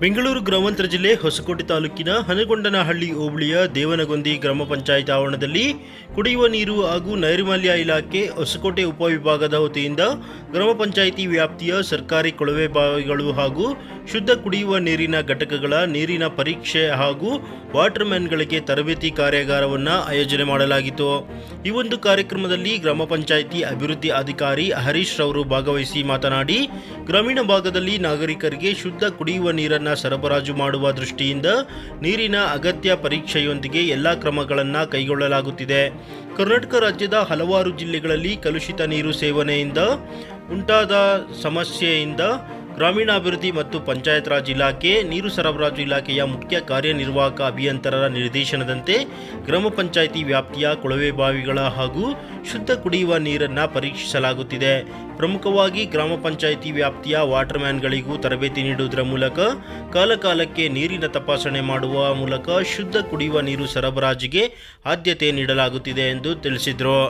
ಬೆಂಗಳೂರು ಗ್ರಾಮಾಂತರ ಜಿಲ್ಲೆ ಹೊಸಕೋಟೆ ತಾಲೂಕಿನ ಹನಗೊಂಡನಹಳ್ಳಿ ಹೋಬಳಿಯ ದೇವನಗೊಂದಿ ಗ್ರಾಮ ಪಂಚಾಯತ್ ಆವರಣದಲ್ಲಿ ಕುಡಿಯುವ ನೀರು ಹಾಗೂ ನೈರ್ಮಲ್ಯ ಇಲಾಖೆ ಹೊಸಕೋಟೆ ಉಪವಿಭಾಗದ ವತಿಯಿಂದ ಗ್ರಾಮ ಪಂಚಾಯಿತಿ ವ್ಯಾಪ್ತಿಯ ಸರ್ಕಾರಿ ಕೊಳವೆ ಬಾವಿಗಳು ಹಾಗೂ ಶುದ್ಧ ಕುಡಿಯುವ ನೀರಿನ ಘಟಕಗಳ ನೀರಿನ ಪರೀಕ್ಷೆ ಹಾಗೂ ವಾಟರ್ಮ್ಯಾನ್ಗಳಿಗೆ ತರಬೇತಿ ಕಾರ್ಯಾಗಾರವನ್ನು ಆಯೋಜನೆ ಮಾಡಲಾಗಿತ್ತು. ಈ ಒಂದು ಕಾರ್ಯಕ್ರಮದಲ್ಲಿ ಗ್ರಾಮ ಪಂಚಾಯಿತಿ ಅಭಿವೃದ್ಧಿ ಅಧಿಕಾರಿ ಹರೀಶ್ ರವರು ಭಾಗವಹಿಸಿ ಮಾತನಾಡಿ, ಗ್ರಾಮೀಣ ಭಾಗದಲ್ಲಿ ನಾಗರಿಕರಿಗೆ ಶುದ್ಧ ಕುಡಿಯುವ ನೀರನ್ನು ಸರಬರಾಜು ಮಾಡುವ ದೃಷ್ಟಿಯಿಂದ ನೀರಿನ ಅಗತ್ಯ ಪರೀಕ್ಷೆಯೊಂದಿಗೆ ಎಲ್ಲ ಕ್ರಮಗಳನ್ನು ಕೈಗೊಳ್ಳಲಾಗುತ್ತಿದೆ. ಕರ್ನಾಟಕ ರಾಜ್ಯದ ಹಲವಾರು ಜಿಲ್ಲೆಗಳಲ್ಲಿ ಕಲುಷಿತ ನೀರು ಸೇವನೆಯಿಂದ ಉಂಟಾದ ಸಮಸ್ಯೆಯಿಂದ ಗ್ರಾಮೀಣಾಭಿವೃದ್ಧಿ ಮತ್ತು ಪಂಚಾಯತ್ ರಾಜ್ ಇಲಾಖೆ, ನೀರು ಸರಬರಾಜು ಇಲಾಖೆಯ ಮುಖ್ಯ ಕಾರ್ಯನಿರ್ವಾಹಕ ಅಭಿಯಂತರರ ನಿರ್ದೇಶನದಂತೆ ಗ್ರಾಮ ಪಂಚಾಯಿತಿ ವ್ಯಾಪ್ತಿಯ ಕೊಳವೆ ಬಾವಿಗಳ ಹಾಗೂ ಶುದ್ಧ ಕುಡಿಯುವ ನೀರನ್ನು ಪರೀಕ್ಷಿಸಲಾಗುತ್ತಿದೆ. ಪ್ರಮುಖವಾಗಿ ಗ್ರಾಮ ಪಂಚಾಯಿತಿ ವ್ಯಾಪ್ತಿಯ ವಾಟರ್ ಮ್ಯಾನ್ಗಳಿಗೂ ತರಬೇತಿ ನೀಡುವುದರ ಮೂಲಕ ಕಾಲಕಾಲಕ್ಕೆ ನೀರಿನ ತಪಾಸಣೆ ಮಾಡುವ ಮೂಲಕ ಶುದ್ಧ ಕುಡಿಯುವ ನೀರು ಸರಬರಾಜಿಗೆ ಆದ್ಯತೆ ನೀಡಲಾಗುತ್ತಿದೆ ಎಂದು ತಿಳಿಸಿದರು.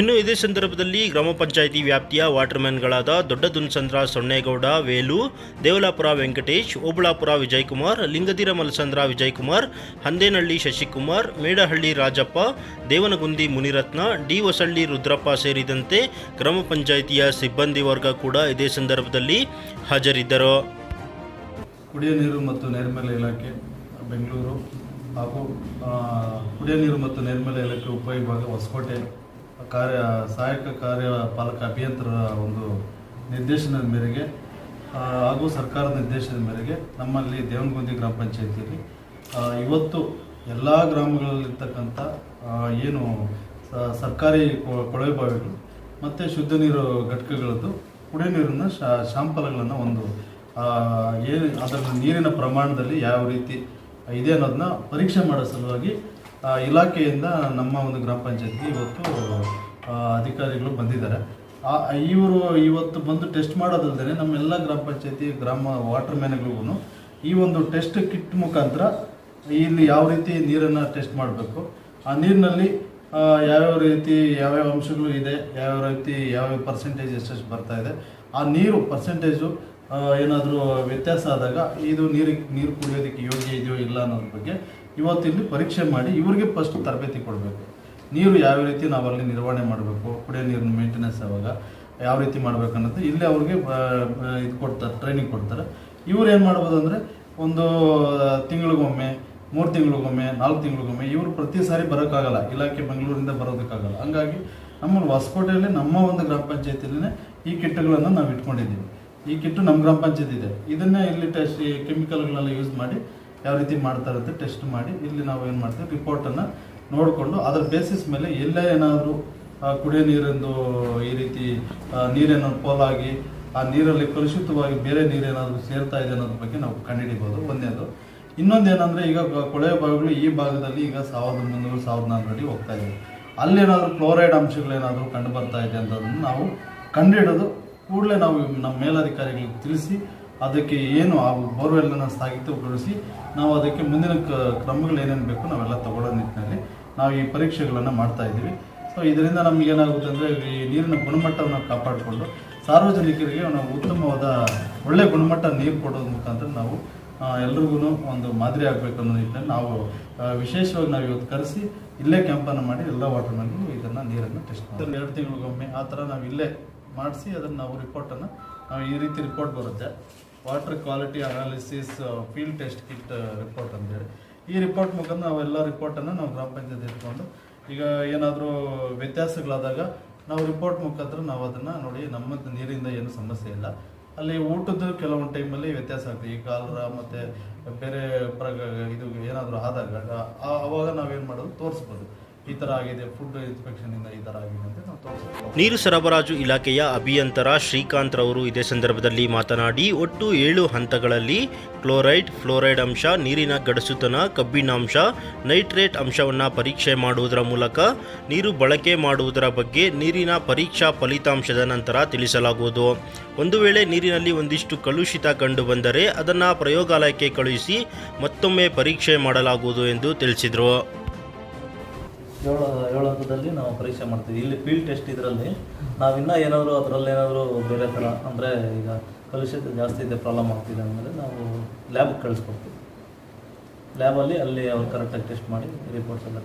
ಇನ್ನು ಇದೇ ಸಂದರ್ಭದಲ್ಲಿ ಗ್ರಾಮ ಪಂಚಾಯಿತಿ ವ್ಯಾಪ್ತಿಯ ವಾಟರ್ಮ್ಯಾನ್ಗಳಾದ ದೊಡ್ಡ ದುನ್ಸಂದ್ರ ಸೊನ್ನೇಗೌಡ, ವೇಲು, ದೇವಲಾಪುರ ವೆಂಕಟೇಶ್, ಓಬಳಾಪುರ ವಿಜಯಕುಮಾರ್ ಲಿಂಗದಿರ ಮಲಸಂದ್ರ ವಿಜಯಕುಮಾರ್, ಹಂದೇನಹಳ್ಳಿ ಶಶಿಕುಮಾರ್, ಮೇಡಹಳ್ಳಿ ರಾಜಪ್ಪ, ದೇವನಗುಂದಿ ಮುನಿರತ್ನ ಡಿ ವಸಳ್ಳಿ ರುದ್ರಪ್ಪ ಸೇರಿದಂತೆ ಗ್ರಾಮ ಪಂಚಾಯಿತಿಯ ಸಿಬ್ಬಂದಿ ವರ್ಗ ಕೂಡ ಇದೇ ಸಂದರ್ಭದಲ್ಲಿ ಹಾಜರಿದ್ದರು. ಕುಡಿಯ ನೀರು ಮತ್ತು ನೈರ್ಮಲ್ಯ ಇಲಾಖೆ, ಬೆಂಗಳೂರು ಹಾಗೂ ಕುಡಿಯ ನೀರು ಮತ್ತು ನೈರ್ಮಲ್ಯ ಇಲಾಖೆ ಉಪವಿಭಾಗ ಹೊಸಕೋಟೆ ಕಾರ್ಯ, ಸಹಾಯಕ ಕಾರ್ಯಪಾಲಕ ಅಭಿಯಂತರ ಒಂದು ನಿರ್ದೇಶನದ ಮೇರೆಗೆ ಹಾಗೂ ಸರ್ಕಾರದ ನಿರ್ದೇಶನದ ಮೇರೆಗೆ ನಮ್ಮಲ್ಲಿ ದೇವನಗುಂದಿ ಗ್ರಾಮ ಪಂಚಾಯತಿಯಲ್ಲಿ ಇವತ್ತು ಎಲ್ಲ ಗ್ರಾಮಗಳಲ್ಲಿರ್ತಕ್ಕಂಥ ಏನು ಸರ್ಕಾರಿ ಕೊಳವೆ ಬಾವಿಗಳು ಮತ್ತು ಶುದ್ಧ ನೀರು ಘಟಕಗಳದ್ದು ಕುಡಿಯ ನೀರಿನ ಶಾ, ಶಾಂಪಲ್ಗಳನ್ನು ಒಂದು ಏನು ಅದರ ನೀರಿನ ಪ್ರಮಾಣದಲ್ಲಿ ಯಾವ ರೀತಿ ಇದೆ ಅನ್ನೋದನ್ನ ಪರೀಕ್ಷೆ ಮಾಡೋ ಸಲುವಾಗಿ ಇಲಾಖೆಯಿಂದ ನಮ್ಮ ಒಂದು ಗ್ರಾಮ ಪಂಚಾಯತ್ಗೆ ಇವತ್ತು ಅಧಿಕಾರಿಗಳು ಬಂದಿದ್ದಾರೆ. ಆ, ಇವರು ಇವತ್ತು ಬಂದು ಟೆಸ್ಟ್ ಮಾಡೋದಲ್ದೇ ನಮ್ಮೆಲ್ಲ ಗ್ರಾಮ ಪಂಚಾಯತಿ, ಗ್ರಾಮ ವಾಟರ್ ಮ್ಯಾನ್ಗಳಿಗೂ ಈ ಒಂದು ಟೆಸ್ಟ್ ಕಿಟ್ ಮುಖಾಂತರ ಇಲ್ಲಿ ಯಾವ ರೀತಿ ನೀರನ್ನು ಟೆಸ್ಟ್ ಮಾಡಬೇಕು, ಆ ನೀರಿನಲ್ಲಿ ಯಾವ್ಯಾವ ರೀತಿ ಯಾವ್ಯಾವ ಅಂಶಗಳು ಇದೆ, ಯಾವ್ಯಾವ ರೀತಿ ಯಾವ್ಯಾವ ಪರ್ಸೆಂಟೇಜ್ ಎಷ್ಟೆಷ್ಟು ಬರ್ತಾ ಇದೆ, ಆ ನೀರು ಪರ್ಸೆಂಟೇಜು ಏನಾದರೂ ವ್ಯತ್ಯಾಸ ಆದಾಗ ಇದು ನೀರಿಗೆ, ನೀರು ಕುಡಿಯೋದಕ್ಕೆ ಯೋಗ್ಯ ಇದೆಯೋ ಇಲ್ಲ ಅನ್ನೋದ್ರ ಬಗ್ಗೆ ಇವತ್ತಿಲ್ಲಿ ಪರೀಕ್ಷೆ ಮಾಡಿ ಇವರಿಗೆ ಫಸ್ಟ್ ತರಬೇತಿ ಕೊಡಬೇಕು. ನೀರು ಯಾವ ರೀತಿ ನಾವು ಅಲ್ಲಿ ನಿರ್ವಹಣೆ ಮಾಡಬೇಕು, ಕುಡಿಯೋ ನೀರಿನ ಮೇಂಟೆನೆನ್ಸ್ ಆವಾಗ ಯಾವ ರೀತಿ ಮಾಡಬೇಕು ಅನ್ನೋದು ಇಲ್ಲಿ ಅವ್ರಿಗೆ ಇದು ಕೊಡ್ತಾರೆ ಟ್ರೈನಿಂಗ್ ಕೊಡ್ತಾರೆ. ಇವ್ರು ಏನು ಮಾಡ್ಬೋದು ಅಂದರೆ ಒಂದು ತಿಂಗಳಿಗೊಮ್ಮೆ, ಮೂರು ತಿಂಗಳಿಗೊಮ್ಮೆ, ನಾಲ್ಕು ತಿಂಗಳಿಗೊಮ್ಮೆ ಇವರು ಪ್ರತಿ ಸಾರಿ ಬರೋಕ್ಕಾಗಲ್ಲ, ಇಲಾಖೆ ಬೆಂಗಳೂರಿಂದ ಬರೋದಕ್ಕಾಗಲ್ಲ. ಹಂಗಾಗಿ ನಮ್ಮ ಹೊಸಕೋಟೆಯಲ್ಲಿ ನಮ್ಮ ಒಂದು ಗ್ರಾಮ ಪಂಚಾಯತಿಯಲ್ಲೇ ಈ ಕಿಟ್ಟುಗಳನ್ನು ನಾವು ಇಟ್ಕೊಂಡಿದ್ದೀವಿ. ಈ ಕಿಟ್ಟು ನಮ್ಮ ಗ್ರಾಮ ಪಂಚಾಯತ್ ಇದೆ. ಇದನ್ನೇ ಇಲ್ಲಿ ಟೆಸ್ಟ್ ಕೆಮಿಕಲ್ಗಳೆಲ್ಲ ಯೂಸ್ ಮಾಡಿ ಯಾವ ರೀತಿ ಮಾಡ್ತಾ ಅಂತ ಟೆಸ್ಟ್ ಮಾಡಿ ಇಲ್ಲಿ ನಾವು ಏನು ಮಾಡ್ತೀವಿ ರಿಪೋರ್ಟನ್ನು ನೋಡಿಕೊಂಡು ಅದರ ಬೇಸಿಸ್ ಮೇಲೆ ಎಲ್ಲೇ ಏನಾದರೂ ಕುಡಿಯೋ ನೀರಿಂದು ಈ ರೀತಿ ನೀರೇನೋ ಪೋಲಾಗಿ, ಆ ನೀರಲ್ಲಿ ಕಲುಷಿತವಾಗಿ ಬೇರೆ ನೀರೇನಾದರೂ ಸೇರ್ತಾ ಇದೆ ಅನ್ನೋದ್ರ ಬಗ್ಗೆ ನಾವು ಕಂಡುಹಿಡಿಬೋದು. ಒಂದೇದು ಇನ್ನೊಂದು ಏನಂದರೆ ಈಗ ಕೊಳೆ ಕೊಳವೆ ಬಾವಿಗಳು ಈ ಭಾಗದಲ್ಲಿ ಈಗ ಸಾವಿರದ ಮುನ್ನೂರು, ಸಾವಿರದ ನಾಲ್ಕು ಅಡಿ ಹೋಗ್ತಾ ಇದ್ದಾವೆ ಅಲ್ಲೇನಾದರೂ ಕ್ಲೋರೈಡ್ ಅಂಶಗಳೇನಾದರೂ ಕಂಡು ಬರ್ತಾ ಇದೆ ಅಂತದನ್ನು ನಾವು ಕಂಡುಹಿಡಿದು ಕೂಡಲೇ ನಾವು ನಮ್ಮ ಮೇಲಧಿಕಾರಿಗಳಿಗೆ ತಿಳಿಸಿ ಅದಕ್ಕೆ ಏನು ಆ ಬೋರ್ವೆಲ್ಲನ್ನು ಸ್ಥಗಿತಗೊಳಿಸಿ ನಾವು ಅದಕ್ಕೆ ಮುಂದಿನ ಕ್ರಮಗಳು ಏನೇನು ಬೇಕು ನಾವೆಲ್ಲ ತಗೊಳ್ಳೋ ನಿಟ್ಟಿನಲ್ಲಿ ನಾವು ಈ ಪರೀಕ್ಷೆಗಳನ್ನು ಮಾಡ್ತಾ ಇದ್ದೀವಿ. ಸೊ ಇದರಿಂದ ನಮ್ಗೆ ಏನಾಗುತ್ತೆ ಅಂದರೆ ಈ ನೀರಿನ ಗುಣಮಟ್ಟವನ್ನು ಕಾಪಾಡಿಕೊಂಡು ಸಾರ್ವಜನಿಕರಿಗೆ ನಾವು ಉತ್ತಮವಾದ ಒಳ್ಳೆ ಗುಣಮಟ್ಟ ನೀರು ಕೊಡೋದ್ರ ಮುಖಾಂತರ ನಾವು ಎಲ್ರಿಗೂ ಒಂದು ಮಾದರಿ ಆಗಬೇಕು ಅನ್ನೋ ನಿಟ್ಟಿನಲ್ಲಿ ನಾವು ವಿಶೇಷವಾಗಿ ನಾವು ಇವತ್ತು ಕರೆಸಿ ಇಲ್ಲೇ ಕ್ಯಾಂಪನ್ನು ಮಾಡಿ ಎಲ್ಲ ವಾಟರ್ ಮ್ಯಾನ್ಗೂ ಇದನ್ನು ನೀರನ್ನು ಟೆಸ್ಟ್ ಮಾಡ್ತೀವಿ. ಎರಡು ತಿಂಗಳಿಗೊಮ್ಮೆ ಆ ಥರ ನಾವು ಇಲ್ಲೇ ಮಾಡಿಸಿ ಅದನ್ನು ನಾವು ರಿಪೋರ್ಟನ್ನು ನಾವು ಈ ರೀತಿ ರಿಪೋರ್ಟ್ ಬರುತ್ತೆ. Water quality analysis field test kit report ಅಂತೇಳಿ ಈ ರಿಪೋರ್ಟ್ ಮುಖಾಂತರ ನಾವು ಎಲ್ಲ ರಿಪೋರ್ಟನ್ನು ನಾವು ಗ್ರಾಮ ಪಂಚಾಯತ್ ಇಟ್ಕೊಂಡು, ಈಗ ಏನಾದರೂ ವ್ಯತ್ಯಾಸಗಳಾದಾಗ ನಾವು ರಿಪೋರ್ಟ್ ಮುಖಾಂತರ ನಾವು ಅದನ್ನು ನೋಡಿ ನಮ್ಮ ನೀರಿಂದ ಏನು ಸಮಸ್ಯೆ ಇಲ್ಲ. ಅಲ್ಲಿ ಊಟದ್ದು ಕೆಲವೊಂದು ಟೈಮಲ್ಲಿ ವ್ಯತ್ಯಾಸ ಆಗ್ತದೆ. ಈ ಕಾಲರ ಮತ್ತು ಬೇರೆ ಪ್ರಗ ಇದು ಏನಾದರೂ ಆದಾಗ ಆವಾಗ ನಾವೇನು ಮಾಡೋದು? ತೋರಿಸ್ಬೋದು. ನೀರು ಸರಬರಾಜು ಇಲಾಖೆಯ ಅಭಿಯಂತರ ಶ್ರೀಕಾಂತ್ ರವರು ಇದೇ ಸಂದರ್ಭದಲ್ಲಿ ಮಾತನಾಡಿ, ಒಟ್ಟು ಏಳು ಹಂತಗಳಲ್ಲಿ ಕ್ಲೋರೈಡ್, ಫ್ಲೋರೈಡ್ ಅಂಶ, ನೀರಿನ ಗಡಸುತನ, ಕಬ್ಬಿಣಾಂಶ, ನೈಟ್ರೇಟ್ ಅಂಶವನ್ನು ಪರೀಕ್ಷೆ ಮಾಡುವುದರ ಮೂಲಕ ನೀರು ಬಳಕೆ ಮಾಡುವುದರ ಬಗ್ಗೆ ನೀರಿನ ಪರೀಕ್ಷಾ ಫಲಿತಾಂಶದ ನಂತರ ತಿಳಿಸಲಾಗುವುದು. ಒಂದು ವೇಳೆ ನೀರಿನಲ್ಲಿ ಒಂದಿಷ್ಟು ಕಲುಷಿತ ಕಂಡುಬಂದರೆ ಅದನ್ನು ಪ್ರಯೋಗಾಲಯಕ್ಕೆ ಕಳುಹಿಸಿ ಮತ್ತೊಮ್ಮೆ ಪರೀಕ್ಷೆ ಮಾಡಲಾಗುವುದು ಎಂದು ತಿಳಿಸಿದರು. ಏಳು ಏಳು ಹಂತದಲ್ಲಿ ನಾವು ಪರೀಕ್ಷೆ ಮಾಡ್ತೀವಿ. ಇಲ್ಲಿ ಫೀಲ್ಡ್ ಟೆಸ್ಟ್ ಇದರಲ್ಲಿ ನಾವು ಇನ್ನೂ ಏನಾದರೂ ಅದರಲ್ಲಿ ಏನಾದರೂ ಬೇರೆ ಥರ ಅಂದರೆ ಈಗ ಕಲುಷಿತ ಜಾಸ್ತಿ ಇದೆ ಪ್ರಾಬ್ಲಮ್ ಆಗ್ತಿದೆ ಅಂದರೆ ನಾವು ಲ್ಯಾಬ್ಗೆ ಕಳಿಸ್ಕೊಡ್ತೀವಿ. ಲ್ಯಾಬಲ್ಲಿ ಅಲ್ಲಿ ಅವ್ರು ಕರೆಕ್ಟಾಗಿ ಟೆಸ್ಟ್ ಮಾಡಿ ರಿಪೋರ್ಟ್ಸ್ ಎಲ್ಲ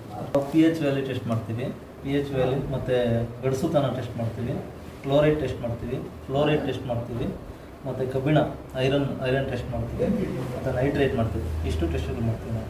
ಪಿ ಎಚ್ ವ್ಯಾಲಿ ಟೆಸ್ಟ್ ಮಾಡ್ತೀವಿ. ಪಿ ಎಚ್ ವ್ಯಾಲಿ ಮತ್ತು ಗಡಸುತನ ಟೆಸ್ಟ್ ಮಾಡ್ತೀವಿ. ಕ್ಲೋರೈಡ್ ಟೆಸ್ಟ್ ಮಾಡ್ತೀವಿ. ಫ್ಲೋರೈಡ್ ಟೆಸ್ಟ್ ಮಾಡ್ತೀವಿ. ಮತ್ತು ಕಬ್ಬಿಣ ಐರನ್ ಐರನ್ ಟೆಸ್ಟ್ ಮಾಡ್ತೀವಿ. ಮತ್ತು ನೈಟ್ರೇಟ್ ಮಾಡ್ತೀವಿ. ಇಷ್ಟು ಟೆಸ್ಟ್ಗಳು ಮಾಡ್ತೀವಿ ನಾವು.